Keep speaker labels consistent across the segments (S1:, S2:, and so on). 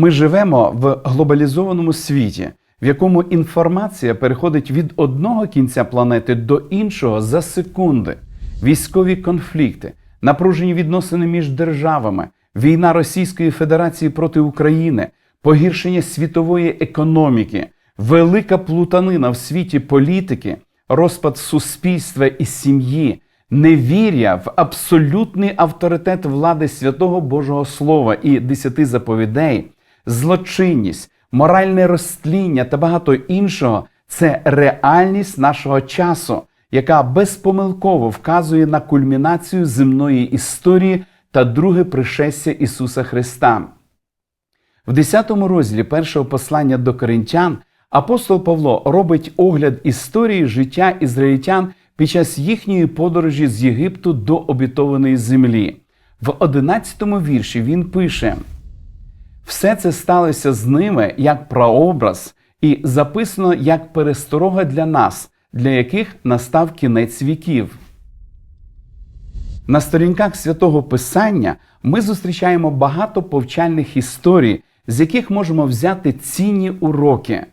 S1: Ми живемо в глобалізованому світі, в якому інформація переходить від одного кінця планети до іншого за секунди. Військові конфлікти, напружені відносини між державами, війна Російської Федерації проти України, погіршення світової економіки, велика плутанина в світі політики, розпад суспільства і сім'ї, невір'я в абсолютний авторитет влади святого Божого Слова і десяти заповідей, злочинність, моральне розтління та багато іншого це реальність нашого часу, яка безпомилково вказує на кульмінацію земної історії та друге пришестя Ісуса Христа. В 10 розділі першого послання до коринтян апостол Павло робить огляд історії життя ізраїльтян під час їхньої подорожі з Єгипту до обітованої землі. В 11 вірші він пише: все це сталося з ними як прообраз, і записано як пересторога для нас, для яких настав кінець віків. На сторінках святого Писання ми зустрічаємо багато повчальних історій, з яких можемо взяти цінні уроки.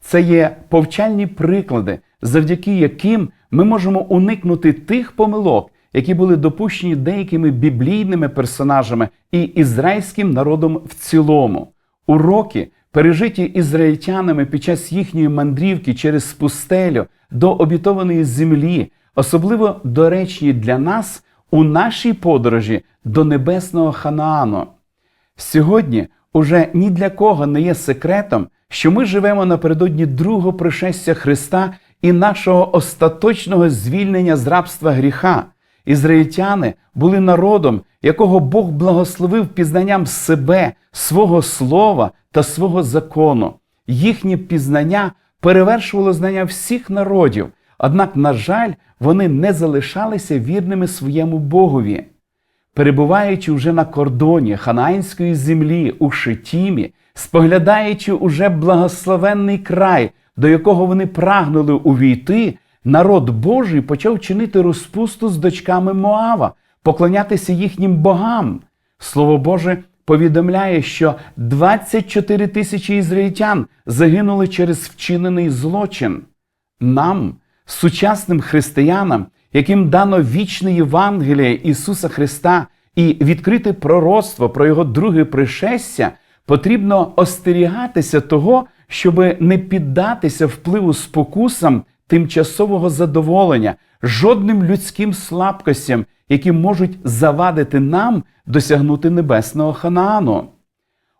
S1: Це є повчальні приклади, завдяки яким ми можемо уникнути тих помилок, які були допущені деякими біблійними персонажами і ізраїльським народом в цілому. Уроки, пережиті ізраїльтянами під час їхньої мандрівки через пустелю до обітованої землі, особливо доречні для нас у нашій подорожі до небесного Ханаану. Сьогодні уже ні для кого не є секретом, що ми живемо напередодні другого пришестя Христа і нашого остаточного звільнення з рабства гріха. Ізраїльтяни були народом, якого Бог благословив пізнанням себе, свого слова та свого закону. Їхнє пізнання перевершувало знання всіх народів, однак, на жаль, вони не залишалися вірними своєму Богові. Перебуваючи вже на кордоні ханаїнської землі у Шитімі, споглядаючи уже благословенний край, до якого вони прагнули увійти, народ Божий почав чинити розпусту з дочками Моава, поклонятися їхнім богам. Слово Боже повідомляє, що 24 тисячі ізраїльтян загинули через вчинений злочин. Нам, сучасним християнам, яким дано вічне Євангеліє Ісуса Христа і відкрите пророцтво про Його друге пришестя, потрібно остерігатися того, щоб не піддатися впливу спокусам тимчасового задоволення, жодним людським слабкостям, які можуть завадити нам досягнути небесного Ханаану.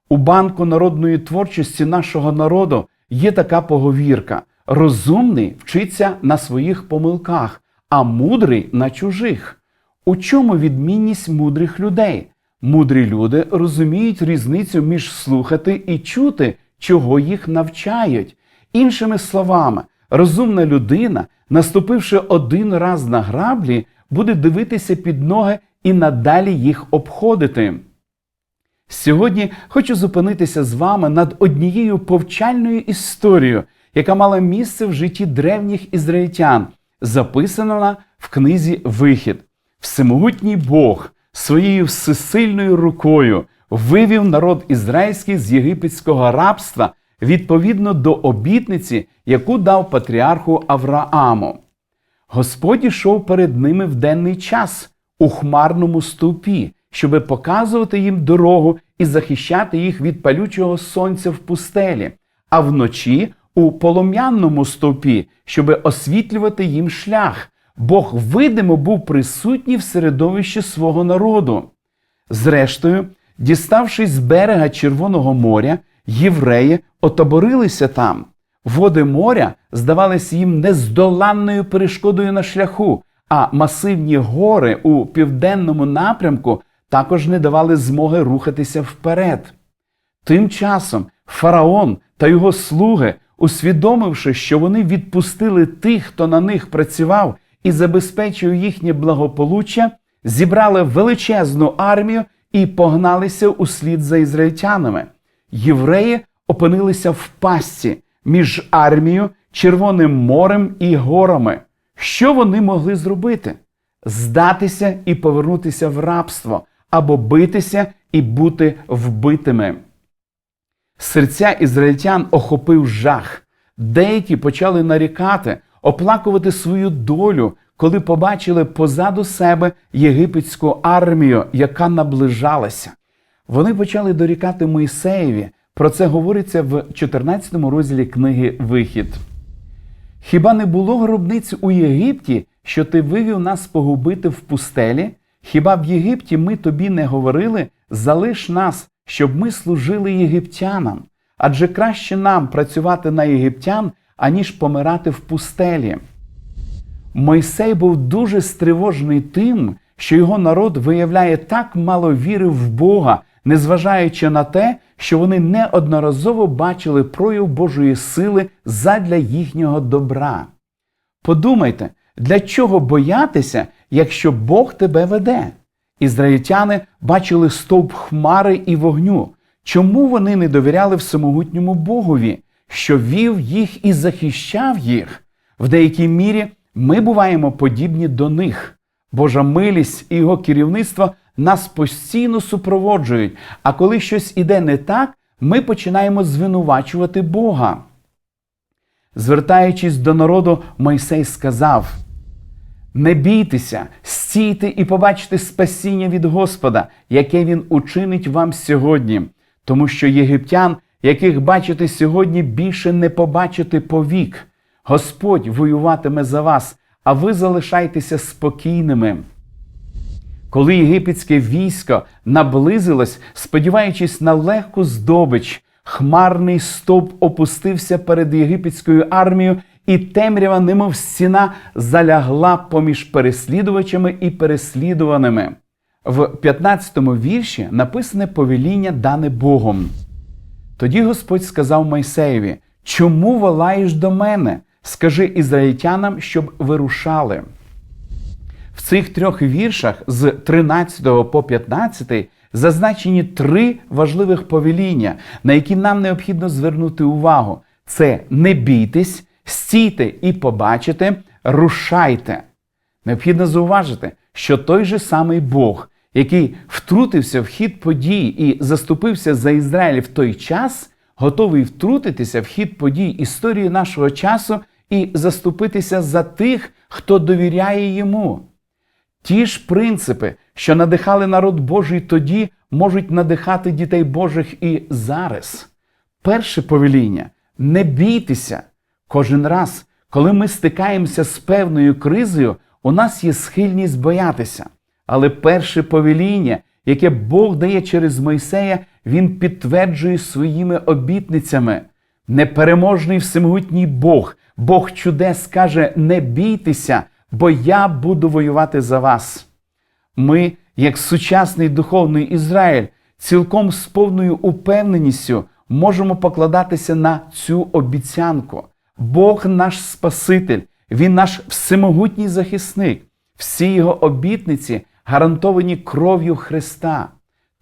S1: У банку народної творчості нашого народу є така поговірка: розумний вчиться на своїх помилках, а мудрий на чужих. У чому відмінність мудрих людей? Мудрі люди розуміють різницю між слухати і чути, чого їх навчають. Іншими словами, розумна людина, наступивши один раз на граблі, буде дивитися під ноги і надалі їх обходити. Сьогодні хочу зупинитися з вами над однією повчальною історією, яка мала місце в житті древніх ізраїльтян, записана в книзі Вихід. Всемогутній Бог своєю всесильною рукою вивів народ ізраїльський з єгипетського рабства відповідно до обітниці, яку дав патріарху Аврааму. Господь ішов перед ними в денний час у хмарному стовпі, щоби показувати їм дорогу і захищати їх від палючого сонця в пустелі, а вночі у полум'яному стовпі, щоби освітлювати їм шлях. Бог видимо був присутній в середовищі свого народу. Зрештою, діставшись з берега Червоного моря, євреї отоборилися там. Води моря здавалися їм нездоланною перешкодою на шляху, а масивні гори у південному напрямку також не давали змоги рухатися вперед. Тим часом фараон та його слуги, усвідомивши, що вони відпустили тих, хто на них працював і забезпечив їхнє благополуччя, зібрали величезну армію і погналися услід за ізраїльтянами. Євреї опинилися в пастці між армією, Червоним морем і горами. Що вони могли зробити? Здатися і повернутися в рабство або битися і бути вбитими. Серця ізраїльтян охопив жах. Деякі почали нарікати, оплакувати свою долю, коли побачили позаду себе єгипетську армію, яка наближалася. Вони почали дорікати Мойсеєві. Про це говориться в 14 розділі книги Вихід. Хіба не було гробниць у Єгипті, що ти вивів нас погубити в пустелі? Хіба в Єгипті ми тобі не говорили залиш нас, щоб ми служили єгиптянам? Адже краще нам працювати на єгиптян, аніж помирати в пустелі. Мойсей був дуже стривожений тим, що його народ виявляє так мало віри в Бога, незважаючи на те, що вони неодноразово бачили прояв Божої сили задля їхнього добра. Подумайте, для чого боятися, якщо Бог тебе веде? Ізраїльтяни бачили стовп хмари і вогню. Чому вони не довіряли всемогутньому Богові, що вів їх і захищав їх? В деякій мірі ми буваємо подібні до них. Божа милість і його керівництво нас постійно супроводжують, а коли щось іде не так, ми починаємо звинувачувати Бога. Звертаючись до народу, Мойсей сказав: Не бійтеся, стійте і побачте спасіння від Господа, яке Він учинить вам сьогодні, тому що єгиптян, яких бачите сьогодні, більше не побачите повік. Господь воюватиме за вас, а ви залишайтеся спокійними. Коли єгипетське військо наблизилось, сподіваючись на легку здобич, хмарний стовп опустився перед єгипетською армією, і темрява, немов стіна, залягла поміж переслідувачами і переслідуваними. В 15-му вірші написане повеління дане Богом. Тоді Господь сказав Мойсеєві: Чому волаєш до мене? Скажи ізраїльтянам, щоб вирушали. В цих трьох віршах з 13 по 15 зазначені три важливих повеління, на які нам необхідно звернути увагу: це не бійтесь, стійте і побачите, рушайте. Необхідно зауважити, що той же самий Бог, який втрутився в хід подій і заступився за Ізраїль в той час, готовий втрутитися в хід подій історії нашого часу і заступитися за тих, хто довіряє йому. Ті ж принципи, що надихали народ Божий тоді, можуть надихати дітей Божих і зараз. Перше повеління не бійтеся. Кожен раз, коли ми стикаємося з певною кризою, у нас є схильність боятися. Але перше повеління, яке Бог дає через Мойсея, він підтверджує своїми обітницями. Непереможний всемогутній Бог, Бог чудес каже: не бійтеся, бо я буду воювати за вас. Ми, як сучасний духовний Ізраїль, цілком з повною упевненістю можемо покладатися на цю обіцянку. Бог наш Спаситель, Він наш всемогутній захисник, всі його обітниці гарантовані кров'ю Христа.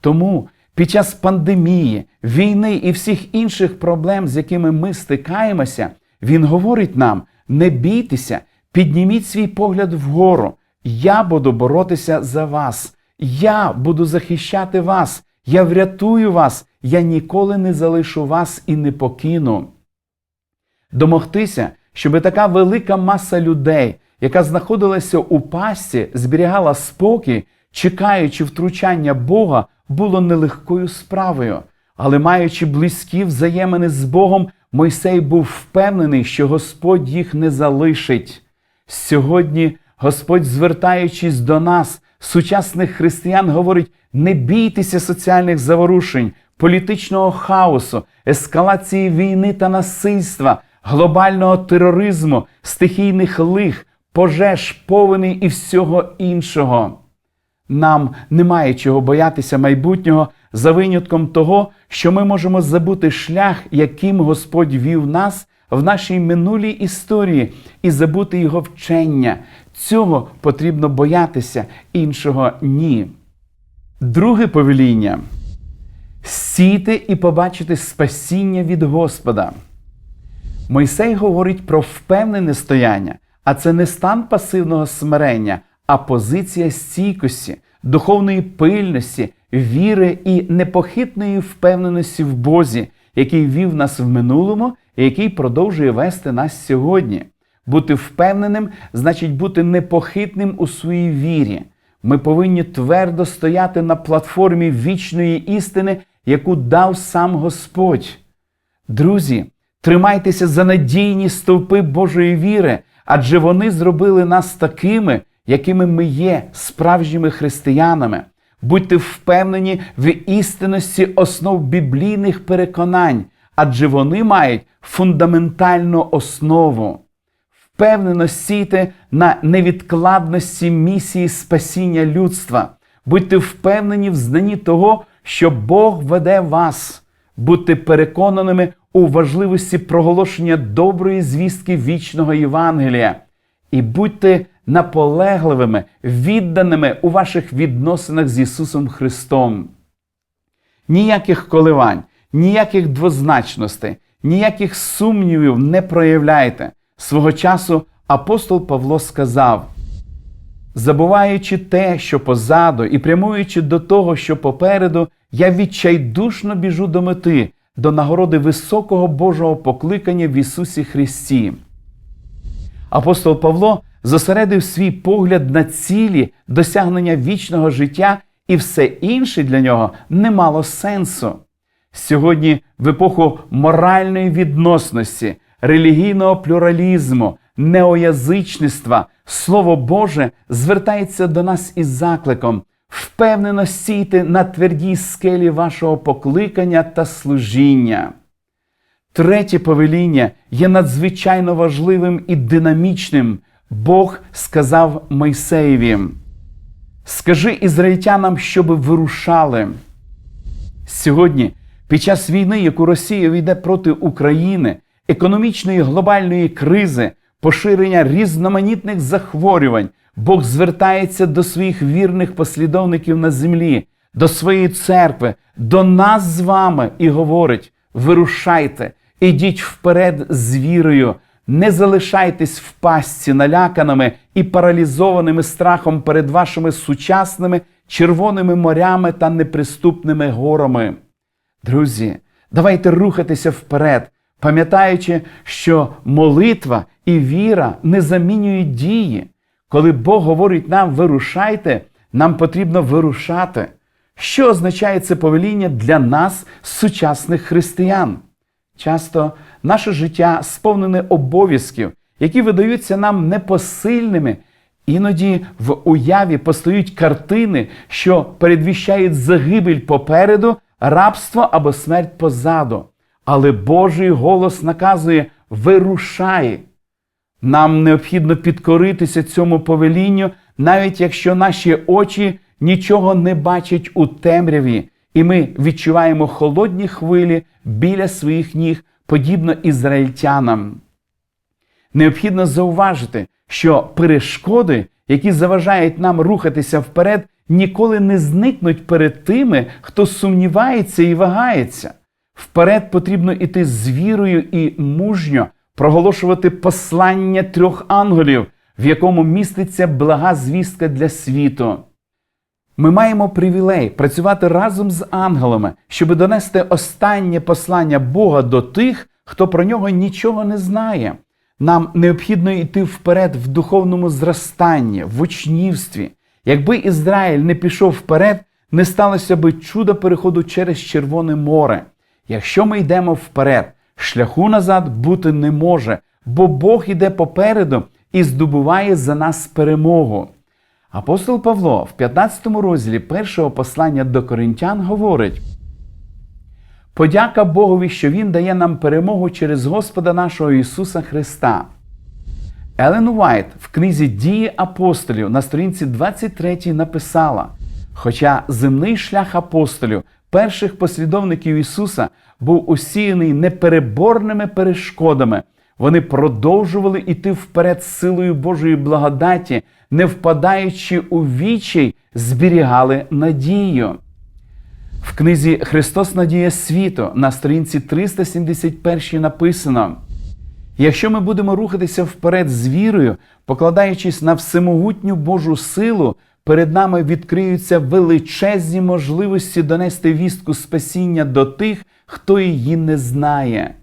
S1: Тому під час пандемії, війни і всіх інших проблем, з якими ми стикаємося, Він говорить нам: не бійтеся, підніміть свій погляд вгору. Я буду боротися за вас, я буду захищати вас, я врятую вас, я ніколи не залишу вас і не покину. Домогтися, щоб така велика маса людей, яка знаходилася у пасті, зберігала спокій, чекаючи втручання Бога, було нелегкою справою. Але маючи близькі взаємини з Богом, Мойсей був впевнений, що Господь їх не залишить. Сьогодні Господь, звертаючись до нас, сучасних християн, говорить: не бійтеся соціальних заворушень, політичного хаосу, ескалації війни та насильства, глобального тероризму, стихійних лих, пожеж, повені і всього іншого. Нам немає чого боятися майбутнього за винятком того, що ми можемо забути шлях, яким Господь вів нас в нашій минулій історії, і забути його вчення. Цього потрібно боятися, іншого ні. Друге повеління сійте і побачите спасіння від Господа. Мойсей говорить про впевнене стояння, а це не стан пасивного смирення, а позиція стійкості, духовної пильності, віри і непохитної впевненості в Бозі, який вів нас в минулому який продовжує вести нас сьогодні. Бути впевненим значить бути непохитним у своїй вірі. Ми повинні твердо стояти на платформі вічної істини, яку дав сам Господь. Друзі, тримайтеся за надійні стовпи Божої віри, адже вони зробили нас такими, якими ми є, справжніми християнами. Будьте впевнені в істинності основ біблійних переконань, адже вони мають фундаментальну основу. Впевнено стійте на невідкладності місії спасіння людства. Будьте впевнені в знанні того, що Бог веде вас. Будьте переконаними у важливості проголошення доброї звістки вічного Євангелія. І будьте наполегливими, відданими у ваших відносинах з Ісусом Христом. Ніяких коливань, ніяких двозначностей, ніяких сумнівів не проявляйте. Свого часу апостол Павло сказав: забуваючи те, що позаду, і прямуючи до того, що попереду, я відчайдушно біжу до мети, до нагороди високого Божого покликання в Ісусі Христі. Апостол Павло зосередив свій погляд на цілі досягнення вічного життя, і все інше для нього не мало сенсу. Сьогодні, в епоху моральної відносності, релігійного плюралізму, неоязичництва, Слово Боже звертається до нас із закликом впевнено стійте на твердій скелі вашого покликання та служіння. Третє повеління є надзвичайно важливим і динамічним. Бог сказав Мойсеєві: Скажи ізраїльтянам, щоби вирушали. Сьогодні, під час війни, яку Росія веде проти України, економічної глобальної кризи, поширення різноманітних захворювань, Бог звертається до своїх вірних послідовників на землі, до своєї церкви, до нас з вами і говорить: вирушайте, ідіть вперед з вірою, не залишайтесь в пастці наляканими і паралізованими страхом перед вашими сучасними червоними морями та неприступними горами. Друзі, давайте рухатися вперед, пам'ятаючи, що молитва і віра не замінюють дії. Коли Бог говорить нам вирушайте, нам потрібно вирушати. Що означає це повеління для нас, сучасних християн? Часто наше життя сповнене обов'язків, які видаються нам непосильними. Іноді в уяві постають картини, що передвіщають загибель попереду, рабство або смерть позаду. Але Божий голос наказує вирушай. Нам необхідно підкоритися цьому повелінню, навіть якщо наші очі нічого не бачать у темряві, і ми відчуваємо холодні хвилі біля своїх ніг, подібно ізраїльтянам. Необхідно зауважити, що перешкоди, які заважають нам рухатися вперед, ніколи не зникнуть перед тими, хто сумнівається і вагається. Вперед потрібно іти з вірою і мужньо проголошувати послання трьох ангелів, в якому міститься блага звістка для світу. Ми маємо привілей працювати разом з ангелами, щоб донести останнє послання Бога до тих, хто про нього нічого не знає. Нам необхідно йти вперед в духовному зростанні, в учнівстві. Якби Ізраїль не пішов вперед, не сталося би чудо переходу через Червоне море. Якщо ми йдемо вперед, шляху назад бути не може, бо Бог іде попереду і здобуває за нас перемогу. Апостол Павло в 15 розділі першого послання до коринтян говорить: Подяка Богові, що Він дає нам перемогу через Господа нашого Ісуса Христа. Елен Уайт в книзі Дії апостолів на сторінці 23 написала: Хоча земний шлях апостолів, перших послідовників Ісуса, був усіяний непереборними перешкодами, вони продовжували йти вперед силою Божої благодаті, не впадаючи у вічай, зберігали надію. В книзі Христос Надія світу на сторінці 371 написано: якщо ми будемо рухатися вперед з вірою, покладаючись на всемогутню Божу силу, перед нами відкриються величезні можливості донести вістку спасіння до тих, хто її не знає.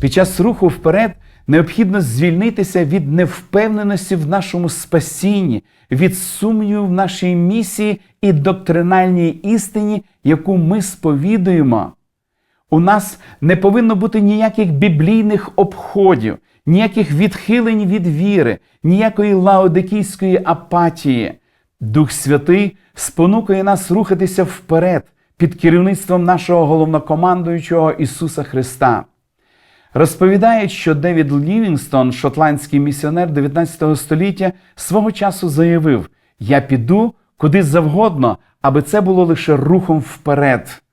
S1: Під час руху вперед необхідно звільнитися від невпевненості в нашому спасінні, від сумніву в нашій місії і доктринальній істині, яку ми сповідуємо. У нас не повинно бути ніяких біблійних обходів, ніяких відхилень від віри, ніякої лаодикійської апатії. Дух Святий спонукає нас рухатися вперед під керівництвом нашого головнокомандуючого Ісуса Христа. Розповідають, що Девід Лівінгстон, шотландський місіонер 19 століття, свого часу заявив: Я піду куди завгодно, аби це було лише рухом вперед.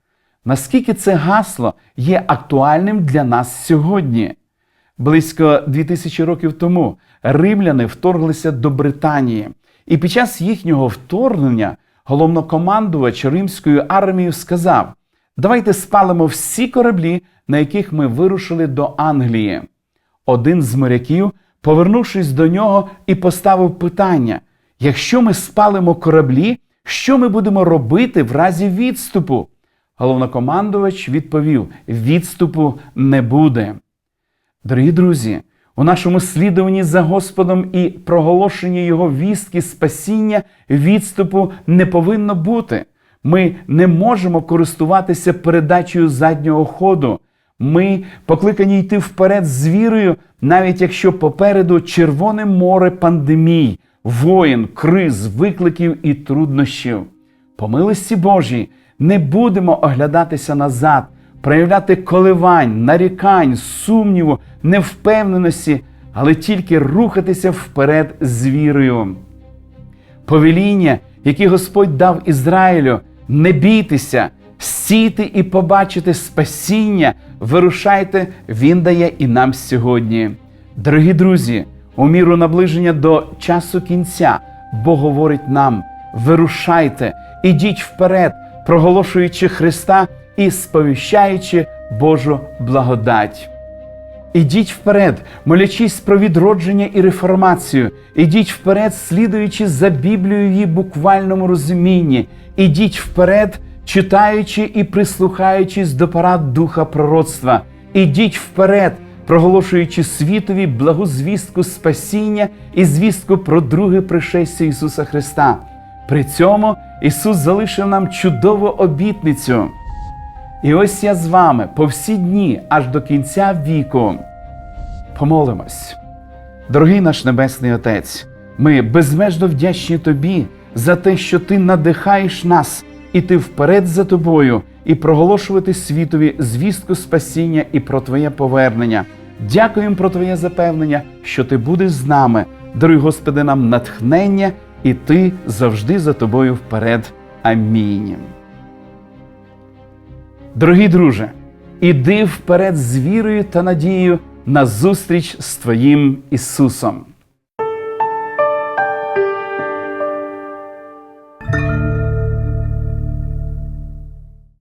S1: Наскільки це гасло є актуальним для нас сьогодні? Близько 2000 років тому римляни вторглися до Британії, і під час їхнього вторгнення головнокомандувач римською армією сказав: Давайте спалимо всі кораблі, на яких ми вирушили до Англії. Один з моряків, повернувшись до нього, і поставив питання: якщо ми спалимо кораблі, що ми будемо робити в разі відступу? Головнокомандувач відповів: відступу не буде. Дорогі друзі, у нашому слідуванні за Господом і проголошенні Його вістки спасіння відступу не повинно бути. Ми не можемо користуватися передачею заднього ходу. Ми покликані йти вперед з вірою, навіть якщо попереду червоне море пандемій, воїн, криз, викликів і труднощів. По милості Божій не будемо оглядатися назад, проявляти коливань, нарікань, сумніву, невпевненості, але тільки рухатися вперед з вірою. Повеління, які Господь дав Ізраїлю, не бійтеся, сійте і побачите спасіння, вирушайте, Він дає і нам сьогодні. Дорогі друзі, у міру наближення до часу кінця Бог говорить нам: вирушайте, ідіть вперед, проголошуючи Христа і сповіщаючи Божу благодать. Ідіть вперед, молячись про відродження і реформацію. Ідіть вперед, слідуючи за Біблією в її буквальному розумінні. Ідіть вперед, читаючи і прислухаючись до парад духа пророцтва. Ідіть вперед, проголошуючи світові благу звістку спасіння і звістку про друге пришестя Ісуса Христа. При цьому Ісус залишив нам чудову обітницю. І ось я з вами по всі дні, аж до кінця віку. Помолимось. Дорогий наш Небесний Отець, ми безмежно вдячні Тобі за те, що Ти надихаєш нас іти вперед за тобою і проголошувати світові звістку спасіння і про Твоє повернення. Дякуємо про Твоє запевнення, що Ти будеш з нами. Даруй, Господи, нам натхнення, і Ти завжди за тобою вперед. Амінь. Дорогі друже, іди вперед з вірою та надією на зустріч з Твоїм Ісусом.